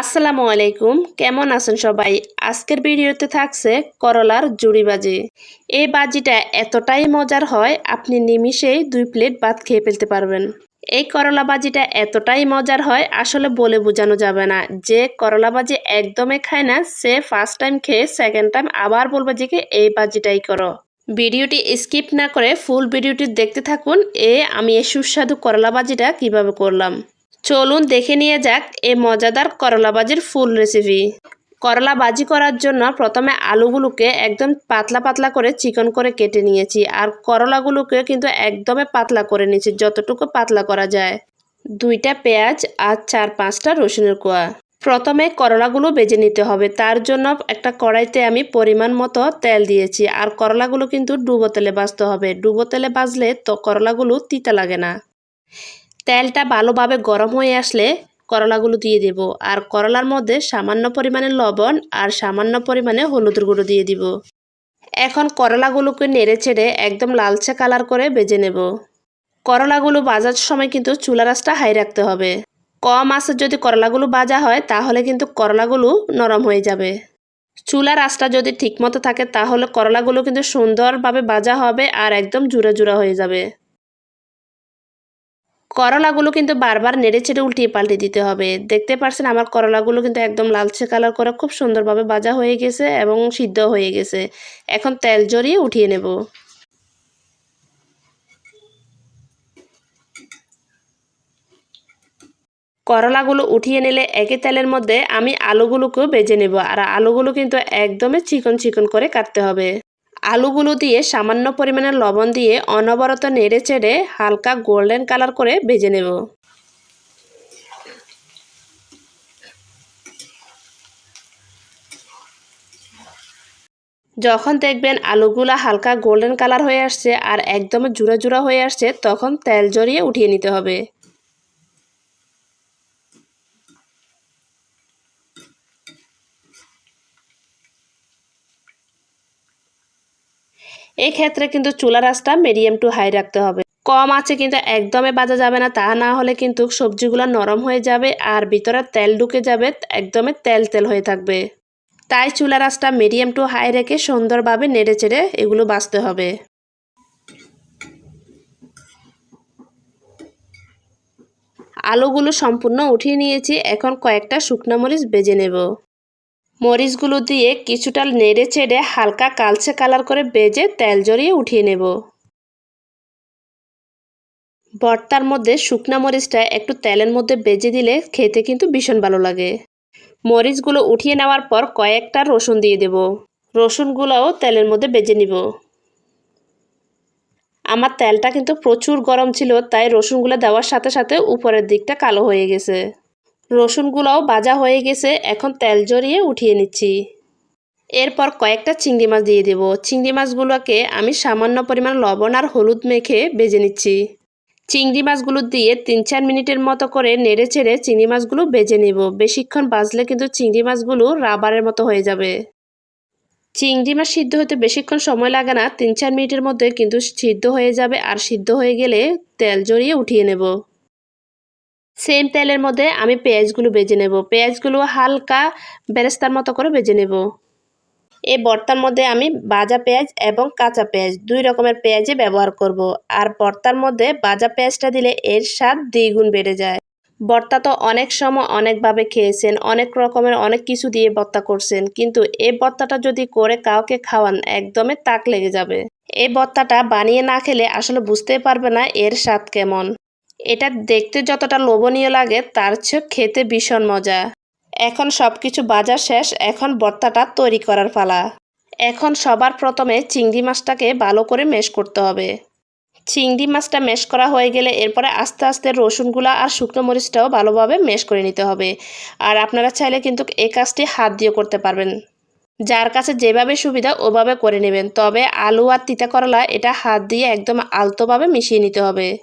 আসসালামু আলাইকুম। কেমন আছেন সবাই? আজকের ভিডিওতে থাকছে করলার জুড়ি বাজি। এই বাজিটা এতটাই মজার হয়, আপনি নিমিষেই দুই প্লেট ভাত খেয়ে ফেলতে পারবেন। এই করলা বাজিটা এতটাই মজার হয়, আসলে বলে বোঝানো যাবে না। যে করলা বাজি একদমই খায় না, সে ফার্স্ট টাইম খেয়ে সেকেন্ড টাইম আবার বলবে যে এই বাজিটাই করো। ভিডিওটি স্কিপ না করে ফুল ভিডিওটি দেখতে থাকুন। এ আমি এই সুস্বাদু করলা বাজিটা কীভাবে করলাম। চলুন দেখে নিয়ে যাক এই মজাদার করলা ভাজির ফুল রেসিপি করলা ভাজি করার জন্য প্রথমে আলুগুলোকে একদম পাতলা পাতলা করে চিকন করে কেটে নিয়েছি, আর করলাগুলোকে কিন্তু একদমই পাতলা করে নিয়েছি, যতটুকু পাতলা করা যায়। দুইটা পেঁয়াজ আর চার পাঁচটা রসুনের কোয়া। প্রথমে করলাগুলো বেজে নিতে হবে, তার জন্য একটা কড়াইতে আমি পরিমাণ মতো তেল দিয়েছি, আর করলাগুলো কিন্তু ডুবো তেলে বাজতে হবে। ডুবো তেলে বাজলে তো করলাগুলো তিতা লাগে না। তেলটা ভালোভাবে গরম হয়ে আসলে করলাগুলো দিয়ে দেব। আর করলার মধ্যে সামান্য পরিমাণে লবণ আর সামান্য পরিমাণে হলুদের গুঁড়ো দিয়ে দিব। এখন করলাগুলোকে নেড়ে ছেড়ে একদম লালচে কালার করে বেজে নেব। করলাগুলো বাজার সময় কিন্তু চুলা রাসটা হাই রাখতে হবে। কম আছে যদি করলাগুলো বাজা হয়, তাহলে কিন্তু করলাগুলো নরম হয়ে যাবে। চুলা আঁচটা যদি ঠিকমতো থাকে, তাহলে করলাগুলো কিন্তু সুন্দরভাবে বাজা হবে আর একদম জুড়ে জুড়া হয়ে যাবে। করলাগুলো কিন্তু বারবার নেড়ে চেড়ে উল্টিয়ে পাল্টে দিতে হবে। দেখতে পারছেন আমার করলাগুলো কিন্তু একদম লালচে কালার করে খুব সুন্দরভাবে ভাজা হয়ে গেছে এবং সিদ্ধ হয়ে গেছে। এখন তেল জড়িয়ে উঠিয়ে নেব। করলাগুলো উঠিয়ে নিলে একই তেলের মধ্যে আমি আলুগুলোকেও বেজে নেব। আর আলুগুলো কিন্তু একদমই চিকন চিকন করে কাটতে হবে। আলুগুলো দিয়ে সামান্য পরিমাণে লবণ দিয়ে অনবরত নেড়ে চেড়ে হালকা গোল্ডেন কালার করে ভেজে নেব। যখন দেখবেন আলুগুলা হালকা গোল্ডেন কালার হয়ে আসছে আর একদম জুড়া জুড়া হয়ে আসছে, তখন তেল জড়িয়ে উঠিয়ে নিতে হবে। এই ক্ষেত্রে কিন্তু চুলা রাসটা মিডিয়াম টু হাই রাখতে হবে। কম আছে কিন্তু একদমই বাজা যাবে না, তা না হলে কিন্তু সবজিগুলো নরম হয়ে যাবে আর ভিতরে তেল ঢুকে যাবে একদমই তেল তেল হয়ে থাকবে। তাই চুলা রাসটা মিডিয়াম টু হাই রেখে সুন্দরভাবে নেড়ে চেড়ে এগুলো বাঁচতে হবে। আলুগুলো সম্পূর্ণ উঠিয়ে নিয়েছি, এখন কয়েকটা শুকনো মরিচ বেজে নেব। মরিচগুলো দিয়ে কিছুটা নেড়ে চেড়ে হালকা কালচে কালার করে বেজে তেল জড়িয়ে উঠিয়ে নেব। ভর্তার মধ্যে শুকনা মরিচটা একটু তেলের মধ্যে বেজে দিলে খেতে কিন্তু ভীষণ ভালো লাগে। মরিচগুলো উঠিয়ে নেওয়ার পর কয়েকটা রসুন দিয়ে দেব। রসুনগুলোও তেলের মধ্যে বেজে নিব। আমার তেলটা কিন্তু প্রচুর গরম ছিল, তাই রসুনগুলো দেওয়ার সাথে সাথে উপরের দিকটা কালো হয়ে গেছে। রসুনগুলোও ভাজা হয়ে গেছে, এখন তেল জড়িয়ে উঠিয়ে নিচ্ছি। এরপর কয়েকটা চিংড়ি মাছ দিয়ে দেব। চিংড়ি মাছগুলোকে আমি সামান্য পরিমাণ লবণ আর হলুদ মেখে বেজে নিচ্ছি। চিংড়ি মাছগুলো দিয়ে তিন চার মিনিটের মতো করে নেড়ে চেড়ে চিংড়ি মাছগুলো বেজে নেব। বেশিক্ষণ বাজলে কিন্তু চিংড়ি মাছগুলো রাবারের মতো হয়ে যাবে। চিংড়ি মাছ সিদ্ধ হতে বেশিক্ষণ সময় লাগে না। তিন চার মিনিটের মধ্যে কিন্তু সিদ্ধ হয়ে যাবে আর সিদ্ধ হয়ে গেলে তেল জড়িয়ে উঠিয়ে নেব। সেম তেলের মধ্যে আমি পেঁয়াজগুলো বেজে নেব। পেঁয়াজগুলো হালকা বেরেস্তার মতো করে বেজে নেব। এই বর্তার মধ্যে আমি বাজা পেঁয়াজ এবং কাঁচা পেঁয়াজ দুই রকমের পেঁয়াজে ব্যবহার করব। আর বর্তার মধ্যে বাজা পেঁয়াজটা দিলে এর স্বাদ দ্বিগুণ বেড়ে যায়। বর্তা তো অনেক সময় অনেকভাবে খেয়েছেন, অনেক রকমের অনেক কিছু দিয়ে বর্তা করছেন, কিন্তু এই বর্তাটা যদি করে কাউকে খাওয়ান, একদমই তাক লেগে যাবে। এই বর্তাটা বানিয়ে না খেলে আসলে বুঝতে পারবে না এর স্বাদ কেমন। এটা দেখতে যতটা লোভনীয় লাগে, তার চেয়ে খেতে ভীষণ মজা। এখন সব কিছু বাজার শেষ, এখন বর্তাটা তৈরি করার পালা। এখন সবার প্রথমে চিংড়ি মাছটাকে ভালো করে মেশ করতে হবে। চিংড়ি মাছটা মেশ করা হয়ে গেলে এরপরে আস্তে আস্তে রসুনগুলা আর শুকনো মরিচটাও ভালোভাবে মেশ করে নিতে হবে। আর আপনারা চাইলে কিন্তু এই কাজটি হাত দিয়ে করতে পারবেন। যার কাছে যেভাবে সুবিধা, ওভাবে করে নেবেন। তবে আলু আর তিতা করলা, এটা হাত দিয়ে একদম আলতোভাবে মিশিয়ে নিতে হবে।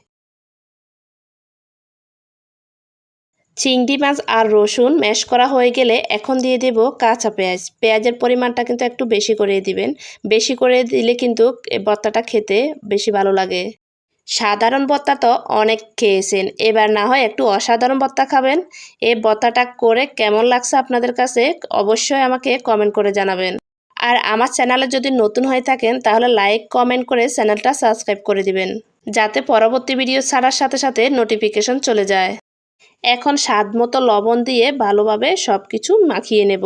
চিংড়ি মাছ আর রসুন ম্যাশ করা হয়ে গেলে এখন দিয়ে দেব কাঁচা পেঁয়াজ। পেঁয়াজের পরিমাণটা কিন্তু একটু বেশি করে দিবেন। বেশি করে দিলে কিন্তু ভর্তাটা খেতে বেশি ভালো লাগে। সাধারণ ভর্তা তো অনেক খেয়েছেন। এবার না হয় একটু অসাধারণ ভর্তা খাবেন। এই ভর্তাটা করে কেমন লাগছে আপনাদের কাছে অবশ্যই আমাকে কমেন্ট করে জানাবেন। আর আমার চ্যানেলে যদি নতুন হয়ে থাকেন তাহলে লাইক কমেন্ট করে চ্যানেলটা সাবস্ক্রাইব করে দিবেন। যাতে পরবর্তী ভিডিও ছাড়ার সাথে সাথে নোটিফিকেশন চলে যায়। এখন স্বাদ মতো লবণ দিয়ে ভালোভাবে সব কিছু মাখিয়ে নেব।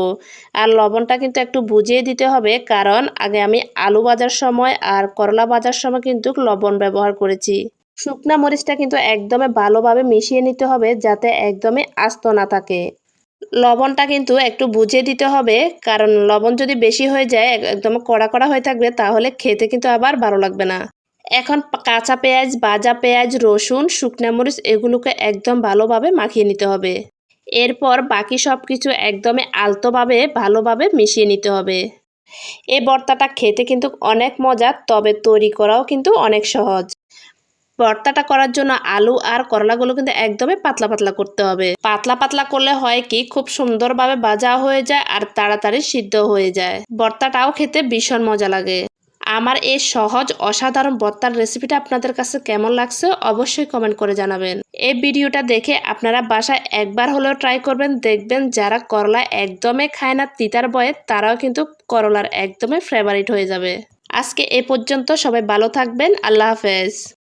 আর লবণটা কিন্তু একটু বুঝিয়ে দিতে হবে, কারণ আগে আমি আলু ভাজার সময় আর করলা ভাজার সময় কিন্তু লবণ ব্যবহার করেছি। শুকনা মরিচটা কিন্তু একদমে ভালোভাবে মিশিয়ে নিতে হবে যাতে একদমই আস্ত না থাকে। লবণটা কিন্তু একটু বুঝিয়ে দিতে হবে, কারণ লবণ যদি বেশি হয়ে যায়, একদম কড়া কড়া হয়ে থাকবে, তাহলে খেতে কিন্তু আবার ভালো লাগবে না। এখন কাঁচা পেঁয়াজ ভাজা পেঁয়াজ, রসুন, শুকনা মরিচ এগুলোকে একদম ভালোভাবে মাখিয়ে নিতে হবে। এরপর বাকি সব কিছু একদমই আলতোভাবে, ভালোভাবে মিশিয়ে নিতে হবে। এই ভর্তাটা খেতে কিন্তু অনেক মজার তবে তৈরি করাও কিন্তু অনেক সহজ। ভর্তাটা করার জন্য আলু আর করলাগুলো কিন্তু একদমই পাতলা পাতলা করতে হবে। পাতলা পাতলা করলে হয় কি, খুব সুন্দরভাবে ভাজা হয়ে যায় আর তাড়াতাড়ি সিদ্ধ হয়ে যায়। ভর্তাটাও খেতে ভীষণ মজা লাগে। আমার এই সহজ, অসাধারণ ভর্তার রেসিপিটা আপনাদের কাছে কেমন লাগছে অবশ্যই কমেন্ট করে জানাবেন। এই ভিডিওটা দেখে আপনারা বাসায় একবার হলেও ট্রাই করবেন। দেখবেন যারা করলা একদমে খায় না, তিতার বয়ে, তারাও কিন্তু করলার একদমই ফেভারিট হয়ে যাবে। আজকে এ পর্যন্ত সবাই ভালো থাকবেন। আল্লাহ হাফেজ।